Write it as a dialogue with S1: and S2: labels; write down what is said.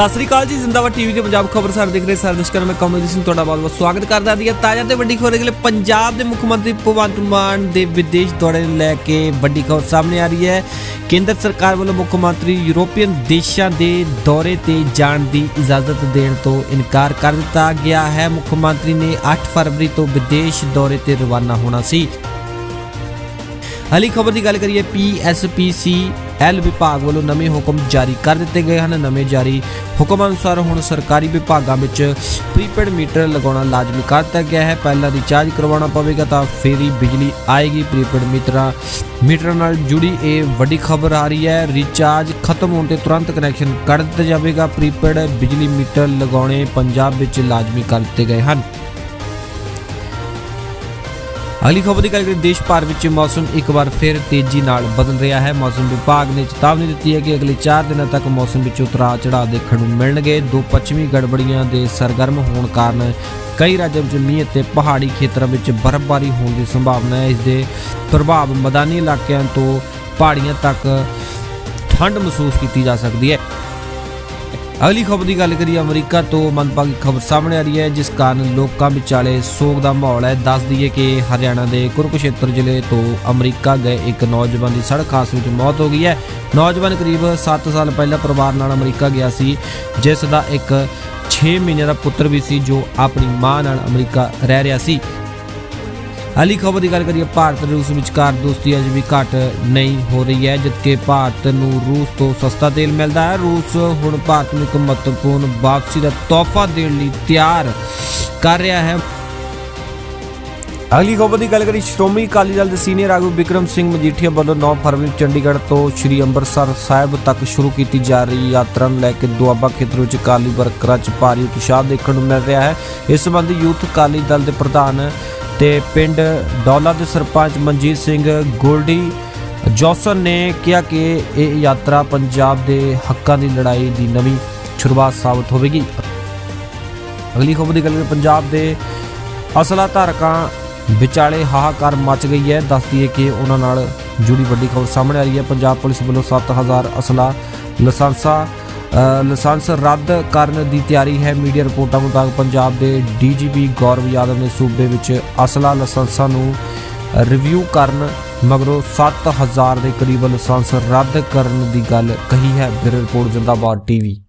S1: ਸਤਿ ਸ੍ਰੀ ਅਕਾਲ ਜੀ, ਜ਼ਿੰਦਾਬਾਦ ਟੀਵੀ ਦੇ ਪੰਜਾਬ ਖਬਰ ਸਾਰੇ ਦੇਖ ਰਹੇ ਸਾਰੇ ਦਰਸ਼ਕਾਂ ਨੂੰ, ਮੈਂ ਕਮਲਜੀਤ ਸਿੰਘ ਤੁਹਾਡਾ ਬਹੁਤ-ਬਹੁਤ ਸਵਾਗਤ ਕਰਦਾ ਹਾਂ। ਤਾਜ਼ਾ ਤੇ ਵੱਡੀ ਖਬਰ ਅਗਲੇ ਪੰਜਾਬ ਦੇ ਮੁੱਖ ਮੰਤਰੀ ਭਗਵੰਤ ਮਾਨ ਦੇ ਵਿਦੇਸ਼ ਦੌਰੇ ਨੂੰ ਲੈ ਕੇ ਵੱਡੀ ਖਬਰ ਸਾਹਮਣੇ ਆ ਰਹੀ ਹੈ। ਕੇਂਦਰ ਸਰਕਾਰ ਵੱਲੋਂ ਮੁੱਖ ਮੰਤਰੀ ਯੂਰੋਪੀਅਨ ਦੇਸ਼ਾਂ ਦੇ ਦੌਰੇ ਤੇ ਜਾਣ ਦੀ ਇਜਾਜ਼ਤ ਦੇਣ ਤੋਂ ਇਨਕਾਰ ਕਰ ਦਿੱਤਾ ਗਿਆ ਹੈ। ਮੁੱਖ ਮੰਤਰੀ ਨੇ 8 ਫਰਵਰੀ ਤੋਂ ਵਿਦੇਸ਼ ਦੌਰੇ ਤੇ ਰਵਾਨਾ ਹੋਣਾ ਸੀ। ਹਾਲੀ ਖਬਰ ਦੀ ਗੱਲ ਕਰੀਏ ਪੀਐਸਪੀਸੀ ਐਲ ਵਿਭਾਗ ਵੱਲੋਂ ਨਵੇਂ ਹੁਕਮ ਜਾਰੀ ਕਰ ਦਿੱਤੇ ਗਏ ਹਨ। ਨਵੇਂ ਜਾਰੀ ਹੁਕਮ ਅਨੁਸਾਰ ਹੁਣ ਸਰਕਾਰੀ ਵਿਭਾਗਾਂ ਵਿੱਚ ਪ੍ਰੀਪੇਡ ਮੀਟਰ ਲਗਾਉਣਾ ਲਾਜ਼ਮੀ ਕਰ ਦਿੱਤਾ ਗਿਆ ਹੈ। ਪਹਿਲਾਂ ਰਿਚਾਰਜ ਕਰਵਾਉਣਾ ਪਵੇਗਾ ਤਾਂ ਫਿਰ ਹੀ ਬਿਜਲੀ ਆਏਗੀ। ਪ੍ਰੀਪੇਡ ਮੀਟਰਾਂ ਮੀਟਰਾਂ ਨਾਲ ਜੁੜੀ ਇਹ ਵੱਡੀ ਖਬਰ ਆ ਰਹੀ ਹੈ। ਰਿਚਾਰਜ ਖਤਮ ਹੋਣ ਤੇ ਤੁਰੰਤ ਕਨੈਕਸ਼ਨ ਕੱਢ ਦਿੱਤਾ ਜਾਵੇਗਾ। ਪ੍ਰੀਪੇਡ ਬਿਜਲੀ ਮੀਟਰ ਲਗਾਉਣੇ ਪੰਜਾਬ ਵਿੱਚ ਲਾਜ਼ਮੀ ਕਰ ਦਿੱਤੇ ਗਏ ਹਨ। ਅਗਲੀ ਖਬਰ ਦੀ ਗੱਲ ਕਰੀਏ, ਦੇਸ਼ ਭਰ ਵਿੱਚ ਮੌਸਮ ਇੱਕ ਵਾਰ ਫਿਰ ਤੇਜ਼ੀ ਨਾਲ ਬਦਲ ਰਿਹਾ ਹੈ। ਮੌਸਮ ਵਿਭਾਗ ਨੇ ਚੇਤਾਵਨੀ ਦਿੱਤੀ ਹੈ ਕਿ ਅਗਲੇ 4 ਦਿਨਾਂ ਤੱਕ ਮੌਸਮ ਵਿੱਚ ਉਤਰਾਅ ਚੜਾਅ ਦੇਖਣ ਨੂੰ ਮਿਲਣਗੇ। ਦੋ ਪੱਛਮੀ ਗੜਬੜੀਆਂ ਦੇ ਸਰਗਰਮ ਹੋਣ ਕਾਰਨ ਕਈ ਰਾਜਾਂ ਵਿੱਚ ਮੀਂਹ ਅਤੇ ਪਹਾੜੀ ਖੇਤਰਾਂ ਵਿੱਚ ਬਰਫ਼ਬਾਰੀ ਹੋਣ ਦੀ ਸੰਭਾਵਨਾ ਹੈ। ਇਸ ਦੇ ਪ੍ਰਭਾਵ ਮੈਦਾਨੀ ਇਲਾਕਿਆਂ ਤੋਂ ਪਹਾੜੀਆਂ ਤੱਕ ਠੰਡ ਮਹਿਸੂਸ ਕੀਤੀ ਜਾ ਸਕਦੀ ਹੈ। ਅਗਲੀ ਖਬਰ ਦੀ ਗੱਲ ਕਰੀਏ ਅਮਰੀਕਾ ਤੋਂ, ਮੰਦਭਾਗੀ ਖਬਰ ਸਾਹਮਣੇ ਆ ਰਹੀ ਹੈ, ਜਿਸ ਕਾਰਨ ਲੋਕਾਂ ਵਿਚਾਲੇ ਸੋਗ ਦਾ ਮਾਹੌਲ ਹੈ। ਦੱਸ ਦਈਏ ਕਿ ਹਰਿਆਣਾ ਦੇ ਕੁਰਕਸ਼ੇਤਰ ਜ਼ਿਲ੍ਹੇ ਤੋਂ ਅਮਰੀਕਾ ਗਏ ਇੱਕ ਨੌਜਵਾਨ ਦੀ ਸੜਕ ਹਾਦਸੇ ਵਿੱਚ ਮੌਤ ਹੋ ਗਈ ਹੈ। ਨੌਜਵਾਨ ਕਰੀਬ 7 ਸਾਲ ਪਹਿਲਾਂ ਪਰਿਵਾਰ ਨਾਲ ਅਮਰੀਕਾ ਗਿਆ ਸੀ, ਜਿਸ ਦਾ ਇੱਕ 6 ਮਹੀਨੇ ਦਾ ਪੁੱਤਰ ਵੀ ਸੀ, ਜੋ ਆਪਣੀ ਮਾਂ ਨਾਲ ਅਮਰੀਕਾ ਰਹਿ ਰਿਹਾ ਸੀ। ਅਲੀ ਖਬਰ ਦੀ ਗੱਲ ਕਰੀਏ, ਭਾਰਤ ਤੇ ਰੂਸ ਵਿਚਕਾਰ ਦੋਸਤੀ ਅਜੇ ਵੀ ਘਟ ਨਹੀਂ ਹੋ ਰਹੀ ਹੈ, ਜਦਕਿ ਭਾਰਤ ਨੂੰ ਰੂਸ ਤੋਂ ਸਸਤਾ ਤੇਲ ਮਿਲਦਾ ਹੈ। ਰੂਸ ਹੁਣ ਭਾਰਤ ਨੂੰ ਇੱਕ ਮਹੱਤਵਪੂਰਨ ਵਾਪਸੀ ਦਾ ਤੋਹਫਾ ਦੇਣ ਲਈ ਤਿਆਰ ਕਰ ਰਿਹਾ ਹੈ। ਅਗਲੀ ਖਬਰ ਦੀ ਗੱਲ ਕਰੀ ਸ਼੍ਰੋਮਣੀ ਅਕਾਲੀ ਦਲ ਦੇ ਸੀਨੀਅਰ ਆਗੂ ਵਿਕਰਮ ਸਿੰਘ ਮਜੀਠੀਆ ਵੱਲੋਂ 9 ਫਰਵਰੀ ਚੰਡੀਗੜ੍ਹ ਤੋਂ ਸ੍ਰੀ ਅੰਮ੍ਰਿਤਸਰ ਸਾਹਿਬ ਤੱਕ ਸ਼ੁਰੂ ਕੀਤੀ ਜਾ ਰਹੀ ਯਾਤਰਾ ਨੂੰ ਲੈ ਕੇ ਦੁਆਬਾ ਖੇਤਰ ਵਿੱਚ ਅਕਾਲੀ ਵਰਕਰਾਂ 'ਚ ਭਾਰੀ ਉਤਸ਼ਾਹ ਦੇਖਣ ਨੂੰ ਮਿਲ ਰਿਹਾ ਹੈ। ਇਸ ਸੰਬੰਧੀ ਯੂਥ ਅਕਾਲੀ ਦਲ ਦੇ ਪ੍ਰਧਾਨ ਤੇ ਪਿੰਡ ਡੌਲਾ ਦੇ ਸਰਪੰਚ ਮਨਜੀਤ ਸਿੰਘ ਗੋਲਡੀ ਜੌਸਨ ਨੇ ਕਿਹਾ ਕਿ ਇਹ ਯਾਤਰਾ ਪੰਜਾਬ ਦੇ ਹੱਕਾਂ ਦੀ ਲੜਾਈ ਦੀ ਨਵੀਂ ਸ਼ੁਰੂਆਤ ਸਾਬਤ ਹੋਵੇਗੀ। ਅਗਲੀ ਖਬਰ ਦੀ ਗੱਲ ਕਰੀਏ, ਪੰਜਾਬ ਦੇ ਅਸਲਾ ਧਾਰਕਾਂ ਵਿਚਾਲੇ ਹਾਹਾਕਾਰ ਮਚ ਗਈ ਹੈ। ਦੱਸਦੀ ਹੈ ਕਿ ਉਹਨਾਂ ਨਾਲ ਜੁੜੀ ਵੱਡੀ ਖਬਰ ਸਾਹਮਣੇ ਆ ਰਹੀ ਹੈ। ਪੰਜਾਬ ਪੁਲਿਸ ਵੱਲੋਂ 7000 ਅਸਲਾ ਲਾਇਸੈਂਸਾਂ ਲਾਇਸੈਂਸ ਰੱਦ ਕਰਨ ਦੀ ਤਿਆਰੀ ਹੈ। ਮੀਡੀਆ ਰਿਪੋਰਟਾਂ ਮੁਤਾਬਕ ਪੰਜਾਬ ਦੇ ਡੀਜੀਪੀ ਗੌਰਵ ਯਾਦਵ ਨੇ ਸੂਬੇ ਵਿੱਚ ਅਸਲਾ ਲਾਇਸੈਂਸਾਂ ਨੂੰ ਰਿਵਿਊ ਕਰਨ ਮਗਰੋਂ 7000 ਦੇ ਕਰੀਬ ਲਾਇਸੈਂਸ ਰੱਦ ਕਰਨ ਦੀ ਗੱਲ ਕਹੀ ਹੈ। Bureau report, Zindabad TV.